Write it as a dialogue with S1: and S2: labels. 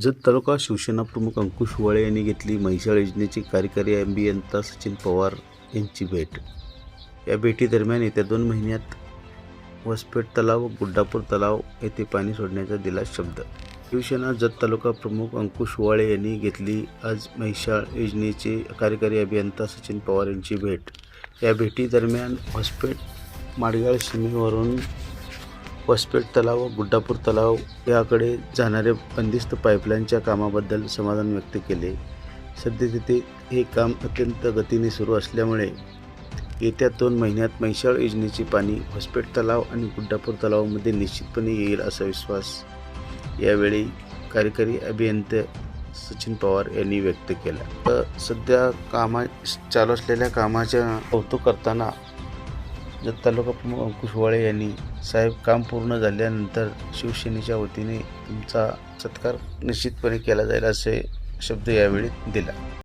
S1: जत तालुका शिवसेना प्रमुख अंकुश वळे यांनी घेतली म्हैसाळ योजनेचे कार्यकारी अभियंता सचिन पवार यांची भेट. या भेटीदरम्यान येत्या दोन महिन्यात वसपेट तलाव व गुड्डापूर तलाव येथे पाणी सोडण्याचा दिला शब्द. शिवसेना जत तालुका प्रमुख अंकुश वाळे यांनी घेतली आज म्हैसाळ योजनेचे कार्यकारी अभियंता सचिन पवार यांची भेट. या भेटीदरम्यान हॉस्पेट माडगाळ सीमेवरून वसपेट तलाव व गुड्डापूर तलाव याकडे जाणाऱ्या बंदिस्त पाईपलाईनच्या कामाबद्दल समाधान व्यक्त केले. सध्या तिथे हे काम अत्यंत गतीने सुरू असल्यामुळे येत्या दोन महिन्यात म्हैसाळ योजनेचे पाणी हॉस्पेट तलाव आणि गुड्डापूर तलावामध्ये निश्चितपणे येईल असा विश्वास यावेळी कार्यकारी अभियंते सचिन पवार यांनी व्यक्त केला. तर सध्या कामा चालू असलेल्या कामाच्या कौतुक करताना जत तालुका प्रमुख अंकुश वाळे यांनी साहेब काम पूर्ण झाल्यानंतर शिवसेनेच्या वतीने तुमचा सत्कार निश्चितपणे केला जाईल असे शब्द यावेळी दिला.